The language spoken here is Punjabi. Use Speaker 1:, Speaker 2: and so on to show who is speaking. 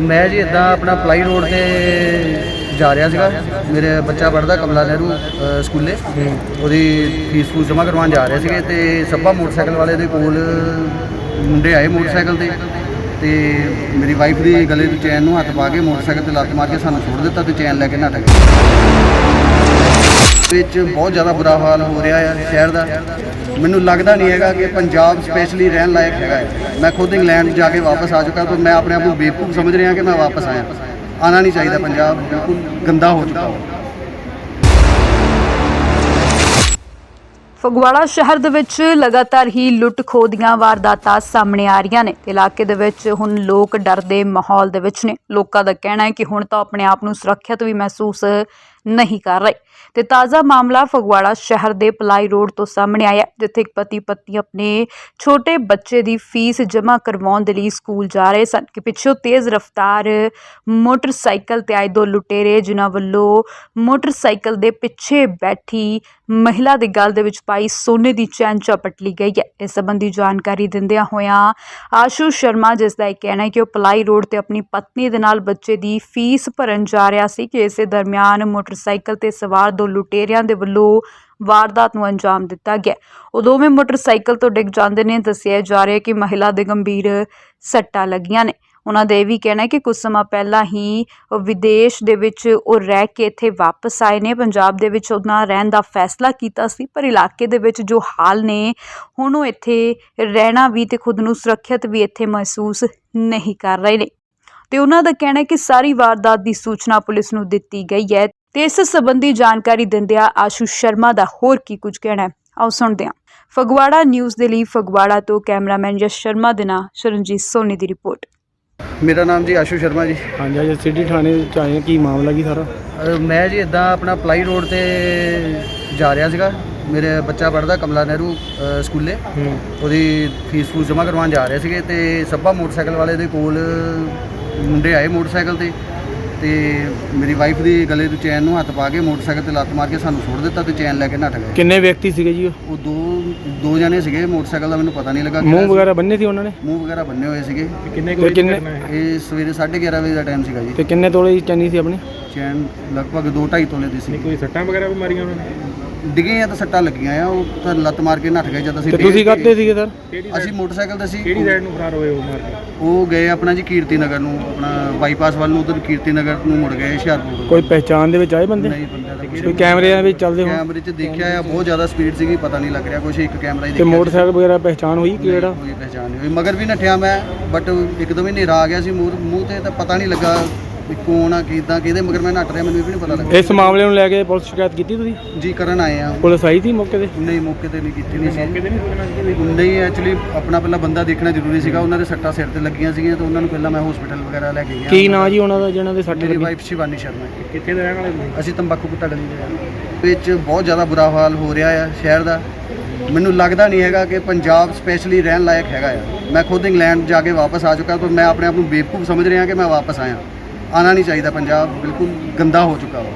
Speaker 1: ਮੈਂ ਜੀ ਇਦਾਂ ਆਪਣਾ ਪਲਾਈ ਰੋਡ ਤੇ ਜਾ ਰਿਹਾ ਸੀਗਾ। ਮੇਰੇ ਬੱਚਾ ਪੜਦਾ ਕਮਲਾ ਨਹਿਰੂ, ਅਹ, ਸਕੂਲੇ। ਉਹਦੀ ਫੀਸ ਫੂਸ ਜਮ੍ਹਾਂ ਕਰਵਾਉਣ ਜਾ ਰਹੇ ਸੀਗੇ ਤੇ ਸੱਭਾ ਮੋਟਰਸਾਈਕਲ ਵਾਲੇ ਦੇ ਕੋਲ ਮੁੰਡੇ ਆਏ ਮੋਟਰਸਾਈਕਲ ਤੇ ਤੇ ਮੇਰੀ ਵਾਈਫ ਦੀ ਗਲੇ ਦੀ ਚੈਨ ਨੂੰ ਹੱਥ ਪਾ ਕੇ ਮੋਟਰਸਾਈਕਲ ਤੇ ਲੱਤ ਮਾਰ ਕੇ ਸਾਨੂੰ ਛੋੜ ਦਿੱਤਾ ਤੇ ਚੈਨ ਲੈ ਕੇ ਨੱਠ ਗਏ। ਵਿੱਚ ਬਹੁਤ ਜ਼ਿਆਦਾ ਬੁਰਾ ਹਾਲ ਹੋ ਰਿਹਾ ਹੈ ਸ਼ਹਿਰ ਦਾ। ਮੈਨੂੰ ਲੱਗਦਾ ਨਹੀਂ ਹੈਗਾ ਕਿ ਪੰਜਾਬ ਸਪੈਸ਼ਲੀ ਰਹਿਣ ਲਾਇਕ ਹੈਗਾ ਹੈ। ਮੈਂ ਖੁਦ ਇੰਗਲੈਂਡ ਜਾ ਕੇ ਵਾਪਸ ਆ ਚੁੱਕਾ ਤਾਂ ਮੈਂ ਆਪਣੇ ਆਪ ਨੂੰ ਬੇਵਕੂਫ ਸਮਝ ਰਿਹਾ ਕਿ ਮੈਂ ਵਾਪਸ ਆਇਆ। ਆਣਾ ਨਹੀਂ ਚਾਹੀਦਾ ਪੰਜਾਬ, ਬਿਲਕੁਲ ਗੰਦਾ ਹੋ ਚੁੱਕਾ ਹੈ
Speaker 2: ਫਗਵਾੜਾ ਸ਼ਹਿਰ ਦੇ ਵਿੱਚ ਲਗਾਤਾਰ ਹੀ ਲੁੱਟ ਖੋਹ ਦੀਆਂ ਵਾਰਦਾਤਾਂ ਸਾਹਮਣੇ ਆ ਰਹੀਆਂ ਨੇ। ਇਲਾਕੇ ਦੇ ਵਿੱਚ ਹੁਣ ਲੋਕ ਡਰ ਦੇ ਮਾਹੌਲ ਦੇ ਵਿੱਚ ਨੇ। ਲੋਕਾਂ ਦਾ ਕਹਿਣਾ ਹੈ ਕਿ ਹੁਣ ਤਾਂ ਆਪਣੇ ਆਪ ਨੂੰ ਸੁਰੱਖਿਅਤ ਵੀ ਮਹਿਸੂਸ ਨਹੀਂ ਕਰ ਰਹੇ। ਤੇ ਤਾਜ਼ਾ ਮਾਮਲਾ ਫਗਵਾੜਾ ਸ਼ਹਿਰ ਦੇ ਪਲਾਈ ਰੋਡ ਤੋਂ ਸਾਹਮਣੇ ਆਇਆ ਜਿੱਥੇ ਇੱਕ ਪਤੀ ਪਤਨੀ ਆਪਣੇ ਛੋਟੇ ਬੱਚੇ ਦੀ ਫੀਸ ਜਮ੍ਹਾਂ ਕਰਵਾਉਣ ਦੇ ਲਈ ਸਕੂਲ ਜਾ ਰਹੇ ਸਨ ਕਿ ਪਿੱਛੋਂ ਤੇਜ਼ ਰਫ਼ਤਾਰ ਮੋਟਰਸਾਈਕਲ ਤੇ ਆਏ ਦੋ ਲੁਟੇਰੇ, ਜਿਨ੍ਹਾਂ ਵੱਲੋਂ ਮੋਟਰਸਾਈਕਲ ਦੇ ਪਿੱਛੇ ਬੈਠੀ ਮਹਿਲਾ ਦੇ ਗਲ ਦੇ ਵਿੱਚ ਪਾਈ ਸੋਨੇ ਦੀ ਚੈਨ ਚਪਟ ਲਈ ਗਈ ਹੈ। ਇਸ ਸੰਬੰਧੀ ਜਾਣਕਾਰੀ ਦਿੰਦਿਆਂ ਹੋਇਆਂ ਆਸ਼ੂ ਸ਼ਰਮਾ, ਜਿਸ ਦਾ ਇਹ ਕਹਿਣਾ ਹੈ ਕਿ ਉਹ ਪਲਾਈ ਰੋਡ ਤੇ ਆਪਣੀ ਪਤਨੀ ਦੇ ਨਾਲ ਬੱਚੇ ਦੀ ਫੀਸ ਭਰਨ ਜਾ ਰਿਹਾ ਸੀ ਕਿ ਇਸੇ ਦਰਮਿਆਨ ਮੋਟਰ ਮੋਟਰਸਾਈਕਲ ਤੇ ਸਵਾਰ ਦੋ ਲੁਟੇਰਿਆਂ ਦੇ ਵੱਲੋਂ ਵਾਰਦਾਤ ਨੂੰ ਅੰਜਾਮ ਦਿੱਤਾ ਗਿਆ ਉਹ ਦੋਵੇਂ ਮੋਟਰਸਾਈਕਲ ਤੋਂ ਡਿੱਗ ਜਾਂਦੇ ਨੇ, ਦੱਸਿਆ ਜਾ ਰਿਹਾ ਕਿ ਮਹਿਲਾ ਦੇ ਗੰਭੀਰ ਸੱਟਾਂ ਲੱਗੀਆਂ ਨੇ। ਉਹਨਾਂ ਦਾ ਇਹ ਵੀ ਕਹਿਣਾ ਹੈ ਕਿ ਕੁਝ ਸਮਾਂ ਪਹਿਲਾਂ ਹੀ ਵਿਦੇਸ਼ ਦੇ ਵਿੱਚ ਉਹ ਰਹਿ ਕੇ ਇੱਥੇ ਵਾਪਸ ਆਏ ਨੇ। ਪੰਜਾਬ ਦੇ ਵਿੱਚ ਉਹਨਾਂ ਰਹਿਣ ਦਾ ਫੈਸਲਾ ਕੀਤਾ ਸੀ, ਪਰ ਇਲਾਕੇ ਦੇ ਵਿੱਚ ਜੋ ਹਾਲ ਨੇ, ਹੁਣ ਉਹ ਇੱਥੇ ਰਹਿਣਾ ਵੀ ਤੇ ਖੁਦ ਨੂੰ ਸੁਰੱਖਿਅਤ ਵੀ ਇੱਥੇ ਮਹਿਸੂਸ ਨਹੀਂ ਕਰ ਰਹੇ ਨੇ। ਤੇ ਉਹਨਾਂ ਦਾ ਕਹਿਣਾ ਹੈ ਕਿ ਸਾਰੀ ਵਾਰਦਾਤ ਦੀ ਸੂਚਨਾ ਪੁਲਿਸ ਨੂੰ ਦਿੱਤੀ ਗਈ ਹੈ। ਤੇ ਇਸ ਸੰਬੰਧੀ ਜਾਣਕਾਰੀ ਦਿੰਦਿਆਂ ਆਸ਼ੂ ਸ਼ਰਮਾ ਦਾ ਹੋਰ ਕੀ ਕੁਝ ਕਹਿਣਾ ਹੈ? ਆਓ ਸੁਣਦੇ ਹਾਂ। ਫਗਵਾੜਾ ਨਿਊਜ਼ ਦੇ ਲਈ ਫਗਵਾੜਾ ਤੋਂ ਕੈਮਰਾਮੈਨ ਯਸ਼ ਸ਼ਰਮਾ ਦੇ ਨਾਲ ਸ਼ਰਨਜੀਤ ਸੋਨੀ ਦੀ ਰਿਪੋਰਟ।
Speaker 1: ਮੇਰਾ ਨਾਮ ਜੀ ਆਸ਼ੂ ਸ਼ਰਮਾ ਜੀ।
Speaker 3: ਹਾਂਜੀ ਅੱਜ ਸਿਟੀ ਥਾਣੇ ਚ ਆਏ ਹਾਂ। ਕੀ ਮਾਮਲਾ ਕੀ ਸਾਰਾ?
Speaker 1: ਅਹ ਮੈਂ ਜੀ ਇਦਾਂ ਆਪਣਾ ਪਲਾਈ ਰੋਡ ਤੇ ਜਾ ਰਿਹਾ ਸੀਗਾ। ਮੇਰੇ ਬੱਚਾ ਪੜਦਾ ਕਮਲਾ ਨਹਿਰੂ ਅਹ ਸਕੂਲੇ।
Speaker 3: ਹੂੰ।
Speaker 1: ਉਹਦੀ ਫੀਸ ਫੂਸ ਜਮ੍ਹਾਂ ਕਰਵਾਉਣ ਜਾ ਰਹੇ ਸੀਗੇ ਤੇ ਸੱਬਾ ਮੋਟਰਸਾਈਕਲ ਵਾਲੇ ਦੇ ਕੋਲ ਮੁੰਡੇ ਆਏ ਮੋਟਰਸਾਈਕਲ ਤੇ। ਤੇ ਮੇਰੀ ਵਾਈਫ ਦੀ ਗਲੇ ਦੀ ਚੈਨ ਨੂੰ ਹੱਥ ਪਾ ਕੇ ਮੋਟਰਸਾਈਕਲ ਤੇ ਲੱਤ ਮਾਰ ਕੇ ਸਾਨੂੰ ਛੋੜ ਦਿੱਤਾ ਤੇ ਚੈਨ ਲੈ ਕੇ ਨੱਠ ਗਏ।
Speaker 3: ਕਿੰਨੇ ਵਿਅਕਤੀ ਸੀਗੇ ਜੀ ਉਹ?
Speaker 1: ਉਹ ਦੋ ਦੋ ਜਣੇ ਸੀਗੇ ਮੋਟਰਸਾਈਕਲ ਦਾ ਮੈਨੂੰ ਪਤਾ ਨਹੀਂ ਲੱਗਾ
Speaker 3: ਮੂੰਹ
Speaker 1: ਕਿਹੜਾ
Speaker 3: ਵਗੈਰਾ ਬੰਨੇ ਸੀ ਉਹਨਾਂ ਨੇ?
Speaker 1: ਸੀ। ਮੂੰਹ ਵਗੈਰਾ ਬੰਨੇ ਹੋਏ ਸੀਗੇ।
Speaker 3: ਕਿੰਨੇ ਤੇ ਕਿੰਨੇ
Speaker 1: ਇਹ ਸਵੇਰੇ 11:30 ਵਜੇ ਦਾ ਟਾਈਮ ਸੀਗਾ ਜੀ।
Speaker 3: ਤੇ ਕਿੰਨੇ ਤੋਲੇ ਦੀ ਚੈਨੀ ਸੀ ਆਪਣੀ?
Speaker 1: ਚੈਨ ਲਗਭਗ 2.5 ਤੋਲੇ ਦੀ ਸੀ।
Speaker 3: ਕੋਈ ਸੱਟਾਂ ਵਗੈਰਾ ਵੀ ਮਾਰੀਆਂ ਉਹਨਾਂ ਨੇ?
Speaker 1: ਡਿੱਗੇ ਆ ਤਾਂ ਸੱਟਾਂ ਲੱਗੀਆਂ ਆ ਉਹ ਤਾਂ ਲੱਤ ਮਾਰ ਕੇ ਨੱਠ ਗਏ ਜਦ ਅਸੀਂ
Speaker 3: ਤੇ
Speaker 1: ਡਿੱਗੇ
Speaker 3: ਤੁਸੀਂ ਕਾਹਤੇ ਸੀਗੇ ਸਰ?
Speaker 1: ਅਸੀਂ ਮੋਟਰਸਾਈਕਲ ਤੇ ਸੀ।
Speaker 3: ਕਿਹੜੀ ਸਾਈਡ ਨੂੰ ਫਰਾਰ ਹੋਏ ਉਹ ਮਾਰ ਕੇ?
Speaker 1: ਉਹ ਗਏ ਆਪਣਾ ਜੀ ਕੀਰਤੀ ਨਗਰ ਨੂੰ ਆਪਣਾ ਬਾਈਪਾਸ ਵੱਲ ਨੂੰ ਉਧਰ ਕੀਰਤੀ ਨਗਰ ਨੂੰ ਮੁੜ ਗਏ ਹੁਸ਼ਿਆਰਪੁਰ
Speaker 3: ਕੋਈ ਪਹਿਚਾਣ ਦੇ ਵਿੱਚ ਆਏ ਬੰਦੇ?
Speaker 1: ਨਹੀਂ ਬੰਦਾ ਤਾਂ ਕੁਛ
Speaker 3: ਕੋਈ ਕੈਮਰਿਆਂ ਵਿੱਚ ਚੱਲਦੇ ਹੋ
Speaker 1: ਕੈਮਰੇ 'ਚ ਦੇਖਿਆ ਆ ਬਹੁਤ ਜ਼ਿਆਦਾ ਸਪੀਡ ਸੀਗੀ ਪਤਾ ਨਹੀਂ ਲੱਗ ਰਿਹਾ ਕੁਛ ਇੱਕ ਕੈਮਰਾ ਹੀ
Speaker 3: ਤੇ
Speaker 1: ਦੇਖਿਆ
Speaker 3: ਮੋਟਰਸਾਈਕਲ ਵਗੈਰਾ ਪਹਿਚਾਣ ਹੋਈ
Speaker 1: ਨਹੀਂ,
Speaker 3: ਕਿਹੜਾ?
Speaker 1: ਕੋਈ ਪਹਿਚਾਣ ਨਹੀਂ ਹੋਈ। ਮਗਰ ਵੀ ਨੱਠਿਆ ਮੈਂ ਬਟ ਇੱਕਦਮ ਹੀ ਹਨੇਰਾ ਆ ਗਿਆ ਸੀ ਮੂੰਹ ਮੂੰਹ ਤੇ ਤਾਂ ਪਤਾ ਨਹੀਂ ਲੱਗਾ ਵੀ ਕੌਣ ਆ ਕਿਦਾਂ ਕਿਹਦੇ ਮਗਰ ਮੈਂ ਨੱਠ ਰਿਹਾ ਮੈਨੂੰ ਇਹ ਵੀ ਨਹੀਂ ਪਤਾ ਲੱਗਾ
Speaker 3: ਇਸ ਮਾਮਲੇ ਨੂੰ ਲੈ ਕੇ ਪੁਲਿਸ ਸ਼ਿਕਾਇਤ ਕੀਤੀ ਤੁਸੀਂ?
Speaker 1: ਜੀ ਕਰਨ ਆਏ ਆ।
Speaker 3: ਪੁਲਿਸ ਆਈ ਸੀ ਮੌਕੇ ਤੇ?
Speaker 1: ਨਹੀਂ ਮੌਕੇ ਤੇ ਨਹੀਂ ਕੀਤੀ ਨਹੀਂ। ਸੀ ਨਹੀਂ ਐਕਚੁਅਲੀ ਆਪਣਾ ਪਹਿਲਾਂ ਬੰਦਾ ਦੇਖਣਾ ਜ਼ਰੂਰੀ ਸੀਗਾ ਉਹਨਾਂ ਦੇ ਸੱਟਾਂ ਸਿਰ ਤੇ ਲੱਗੀਆਂ ਸੀਗੀਆਂ ਤਾਂ ਉਹਨਾਂ ਨੂੰ ਪਹਿਲਾਂ ਮੈਂ ਹਸਪੀਟਲ ਵਗੈਰਾ ਲੈ ਕੇ ਗਿਆ।
Speaker 3: ਕੀ ਨਾਂ ਜੀ ਉਹਨਾਂ ਦਾ ਜਿਹਨਾਂ ਦੇ ਸੱਟ
Speaker 1: ਮੇਰੀ
Speaker 3: ਲੱਗੀ?
Speaker 1: ਵਾਈਫ ਸ਼ਿਵਾਨੀ ਸ਼ਰਮਾ
Speaker 3: ਕਿੱਥੇ ਦੇ ਰਹਿਣ ਵਾਲੇ
Speaker 1: ਅਸੀਂ ਤੰਬਾਕੂ ਕੁੱਤਾ ਗਲੀ ਦੇ ਰਹਿਣ। ਵਿੱਚ ਬਹੁਤ ਜ਼ਿਆਦਾ ਬੁਰਾ ਹਾਲ ਹੋ ਰਿਹਾ ਆ ਸ਼ਹਿਰ ਦਾ। ਮੈਨੂੰ ਲੱਗਦਾ ਨਹੀਂ ਹੈਗਾ ਕਿ ਪੰਜਾਬ ਸਪੈਸ਼ਲੀ ਰਹਿਣ ਲਾਇਕ ਹੈਗਾ ਆ। ਮੈਂ ਖੁਦ ਇੰਗਲੈਂਡ ਜਾ ਕੇ ਵਾਪਸ ਆ ਚੁੱਕਾ ਤਾਂ ਮੈਂ ਆਪਣੇ ਆਪ ਨੂੰ ਬੇਵਕੂਫ ਸਮਝ ਰਿਹਾ ਕਿ ਮੈਂ ਵਾਪਸ ਆਇਆ। ਆਣਾ ਨਹੀਂ ਚਾਹੀਦਾ ਪੰਜਾਬ ਬਿਲਕੁਲ ਗੰਦਾ ਹੋ ਚੁੱਕਾ ਵਾ।